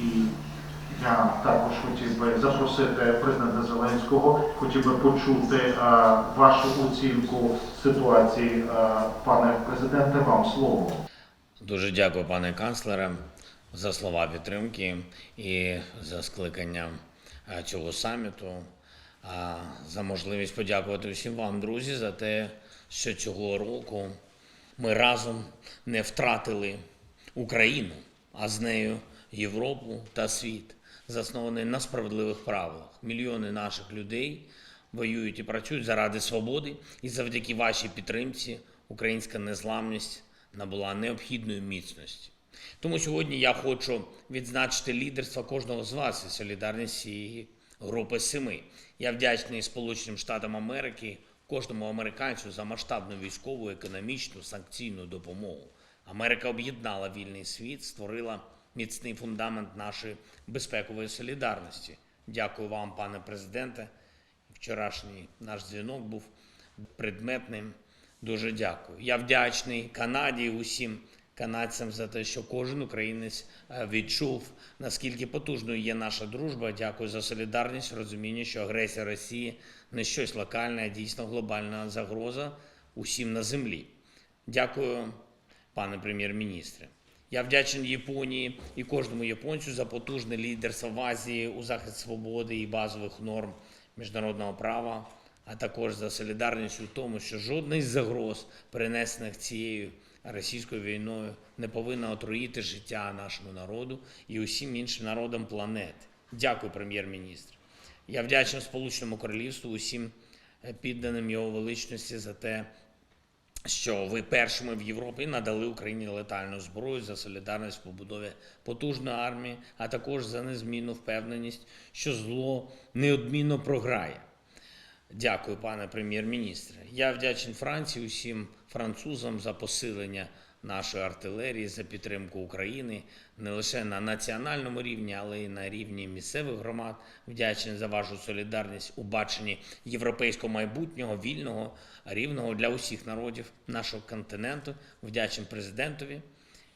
І я також хотів би запросити президента Зеленського, хотів би почути е, вашу оцінку ситуації. Е, пане президенте, вам слово. Дуже дякую, пане канцлере, за слова підтримки і за скликання е, цього саміту, а за можливість подякувати всім вам, друзі, за те, що цього року ми разом не втратили Україну, а з нею Європу та світ, заснований на справедливих правилах. Мільйони наших людей воюють і працюють заради свободи, і завдяки вашій підтримці українська незламність набула необхідної міцності. Тому сьогодні я хочу відзначити лідерство кожного з вас і солідарність цієї групи семи. Я вдячний Сполученим Штатам Америки, кожному американцю за масштабну військову, економічну, санкційну допомогу. Америка об'єднала вільний світ, створила міцний фундамент нашої безпекової солідарності. Дякую вам, пане президенте. Вчорашній наш дзвінок був предметним. Дуже дякую. Я вдячний Канаді, усім канадцям за те, що кожен українець е, відчув, наскільки потужною є наша дружба. Дякую за солідарність, розуміння, що агресія Росії не щось локальне, а дійсно глобальна загроза усім на землі. Дякую, пане прем'єр-міністре. Я вдячний Японії і кожному японцю за потужне лідерство в Азії у захист свободи і базових норм міжнародного права, а також за солідарність у тому, що жодна із загроз, перенесених цією російською війною, не повинна отруїти життя нашому народу і усім іншим народам планети. Дякую, прем'єр-міністр. Я вдячний Сполученому Королівству, усім е, підданим його величності за те, що ви першими в Європі надали Україні летальну зброю за солідарність в побудові потужної армії, а також за незмінну впевненість, що зло неодмінно програє. Дякую, пане прем'єр-міністре. Я вдячний Франції, усім французам за посилення нашої артилерії, за підтримку України не лише на національному рівні, але й на рівні місцевих громад. Вдячний за вашу солідарність у баченні європейського майбутнього, вільного, рівного для усіх народів нашого континенту. Вдячний президентові.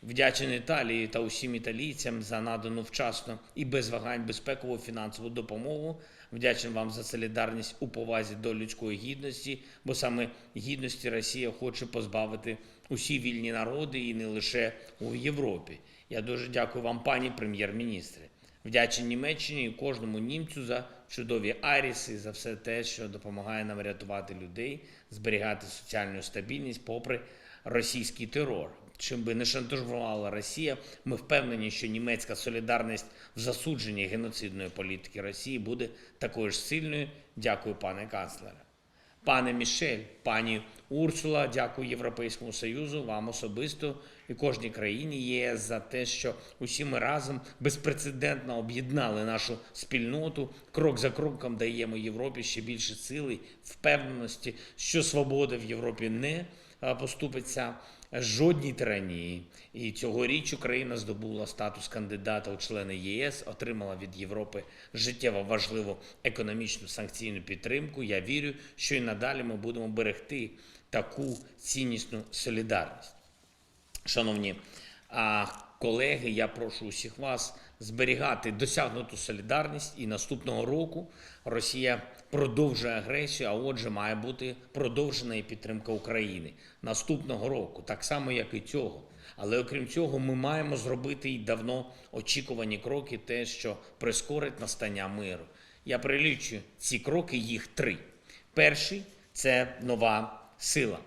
Вдячний Італії та усім італійцям за надану вчасно і без вагань безпекову фінансову допомогу. Вдячний вам за солідарність у повазі до людської гідності, бо саме гідності Росія хоче позбавити усі вільні народи і не лише у Європі. Я дуже дякую вам, пані прем'єр-міністре. Вдячний Німеччині і кожному німцю за чудові аріси, за все те, що допомагає нам рятувати людей, зберігати соціальну стабільність попри російський терор. Чим би не шантажувала Росія, ми впевнені, що німецька солідарність в засудженні геноцидної політики Росії буде такою ж сильною. Дякую, пане канцлере. Пане Мішель, пані Урсула, дякую Європейському Союзу, вам особисто і кожній країні ЄС за те, що усі ми разом безпрецедентно об'єднали нашу спільноту. Крок за кроком даємо Європі ще більше сили, впевненості, що свобода в Європі не поступиться жодній тиранії. І цьогоріч Україна здобула статус кандидата у члени ЄС, отримала від Європи життєво важливу економічну санкційну підтримку. Я вірю, що і надалі ми будемо берегти таку ціннісну солідарність. Шановні колеги, я прошу усіх вас зберігати досягнуту солідарність, і наступного року Росія продовжує агресію, а отже, має бути продовжена і підтримка України наступного року, так само як і цього. Але окрім цього, ми маємо зробити й давно очікувані кроки, те, що прискорить настання миру. Я прилічую ці кроки, їх три. Перший це нова сила.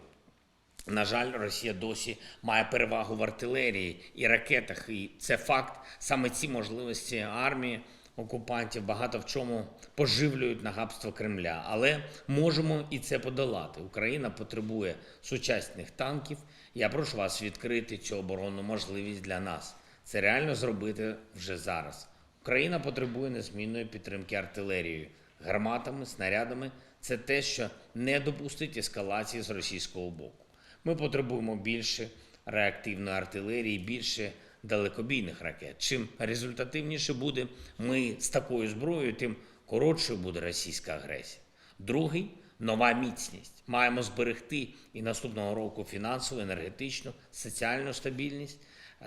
На жаль, Росія досі має перевагу в артилерії і ракетах, і це факт. Саме ці можливості армії окупантів багато в чому поживлюють нагабство Кремля. Але можемо і це подолати. Україна потребує сучасних танків. Я прошу вас відкрити цю оборонну можливість для нас. Це реально зробити вже зараз. Україна потребує незмінної підтримки артилерією, гарматами, снарядами. Це те, що не допустить ескалації з російського боку. Ми потребуємо більше реактивної артилерії, більше далекобійних ракет. Чим результативніше буде ми з такою зброєю, тим коротшою буде російська агресія. Другий нова міцність. Маємо зберегти і наступного року фінансову, енергетичну, соціальну стабільність,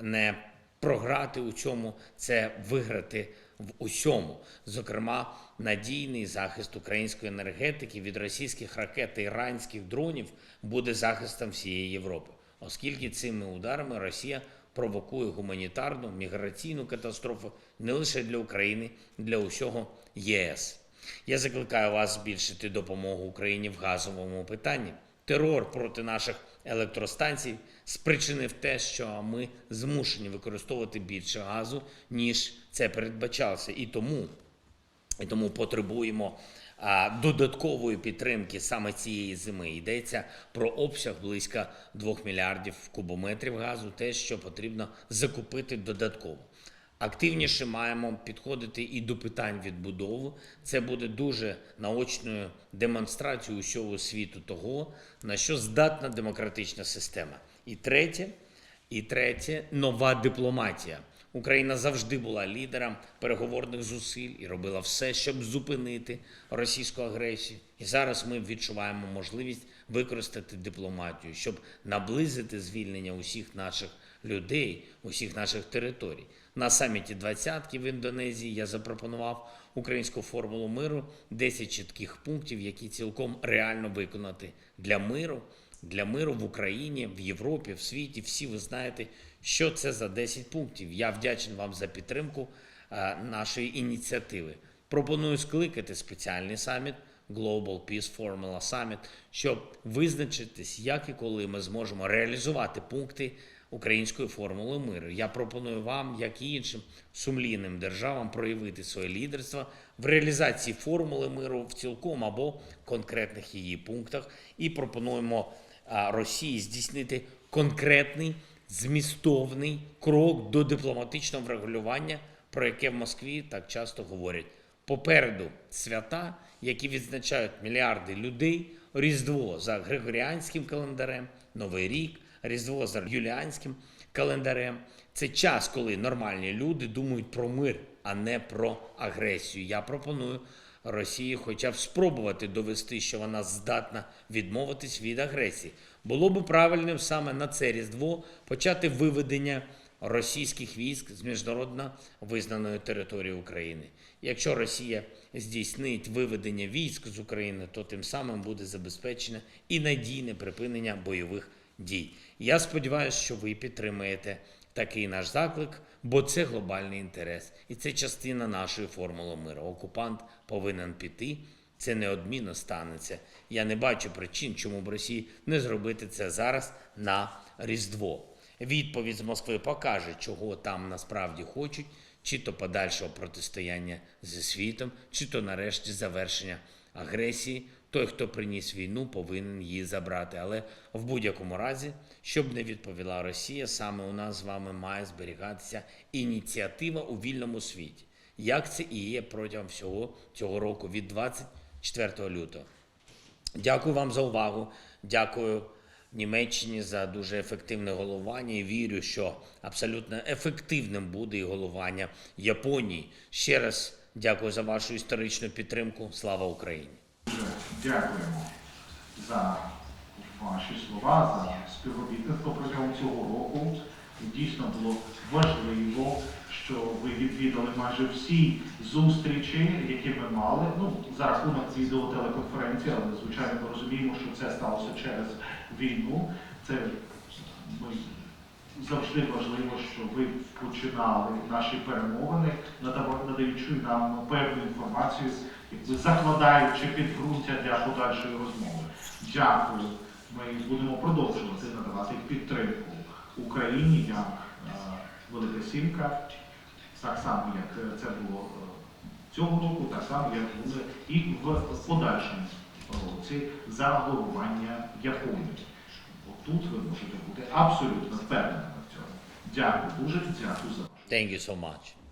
не програти у цьому це виграти в усьому. Зокрема, надійний захист української енергетики від російських ракет та іранських дронів буде захистом всієї Європи, оскільки цими ударами Росія провокує гуманітарну міграційну катастрофу не лише для України, для усього ЄС. Я закликаю вас збільшити допомогу Україні в газовому питанні. Терор проти наших електростанцій спричинив те, що ми змушені використовувати більше газу, ніж це передбачалося. І тому, і тому потребуємо додаткової підтримки саме цієї зими. Йдеться про обсяг близько 2 мільярдів кубометрів газу, те, що потрібно закупити додатково. Активніше маємо підходити і до питань відбудови. Це буде дуже наочною демонстрацією усього світу того, на що здатна демократична система. І третє, і третє нова дипломатія. Україна завжди була лідером переговорних зусиль і робила все, щоб зупинити російську агресію. І зараз ми відчуваємо можливість використати дипломатію, щоб наблизити звільнення усіх наших людей, усіх наших територій. На саміті двадцятки в Індонезії я запропонував українську формулу миру 10 чітких пунктів, які цілком реально виконати для миру, для миру в Україні, в Європі, в світі. Всі ви знаєте, що це за 10 пунктів. Я вдячний вам за підтримку е, нашої ініціативи. Пропоную скликати спеціальний саміт Global Peace Formula Summit, щоб визначитись, як і коли ми зможемо реалізувати пункти української формули миру. Я пропоную вам, як і іншим сумлінним державам, проявити своє лідерство в реалізації формули миру в цілком або конкретних її пунктах, і пропонуємо Росії здійснити конкретний змістовний крок до дипломатичного врегулювання, про яке в Москві так часто говорять. Попереду свята, які відзначають мільярди людей, Різдво за Григоріанським календарем, Новий рік, Різдво за юліанським календарем. Це час, коли нормальні люди думають про мир, а не про агресію. Я пропоную Росії хоча б спробувати довести, що вона здатна відмовитись від агресії. Було би правильним саме на це Різдво почати виведення російських військ з міжнародно визнаної території України. Якщо Росія здійснить виведення військ з України, то тим самим буде забезпечено і надійне припинення бойових дій. Я сподіваюся, що ви підтримаєте такий наш заклик, бо це глобальний інтерес, і це частина нашої формули миру. Окупант повинен піти. Це неодмінно станеться. Я не бачу причин, чому б Росії не зробити це зараз на Різдво. Відповідь з Москви покаже, чого там насправді хочуть, чи то подальшого протистояння зі світом, чи то нарешті завершення агресії. Той, хто приніс війну, повинен її забрати. Але в будь-якому разі, щоб не відповіла Росія, саме у нас з вами має зберігатися ініціатива у вільному світі. Як це і є протягом всього цього року від 24 лютого. Дякую вам за увагу. Дякую Німеччині за дуже ефективне головування. І вірю, що абсолютно ефективним буде і головування Японії. Ще раз дякую за вашу історичну підтримку. Слава Україні! Дякуємо за ваші слова, за співробітництво протягом цього року. Дійсно було важливо, що ви відвідали майже всі зустрічі, які ми мали. Ну, за рахунок відеотелеконференції, але звичайно ми розуміємо, що це сталося через війну. Це завжди важливо, що ви починали наші перемовини, надаючи нам певну інформацію, закладаючи підґрунтя для подальшої розмови. Дякую. Ми будемо продовжувати надавати підтримку Україні як е, Велика Сімка, так само, як це було е, цього року, так само, як буде і в подальшому році за головування Японії. Тут ви можете бути абсолютно впевненими в цьому. Дякую дуже, дякую за. Thank you so much.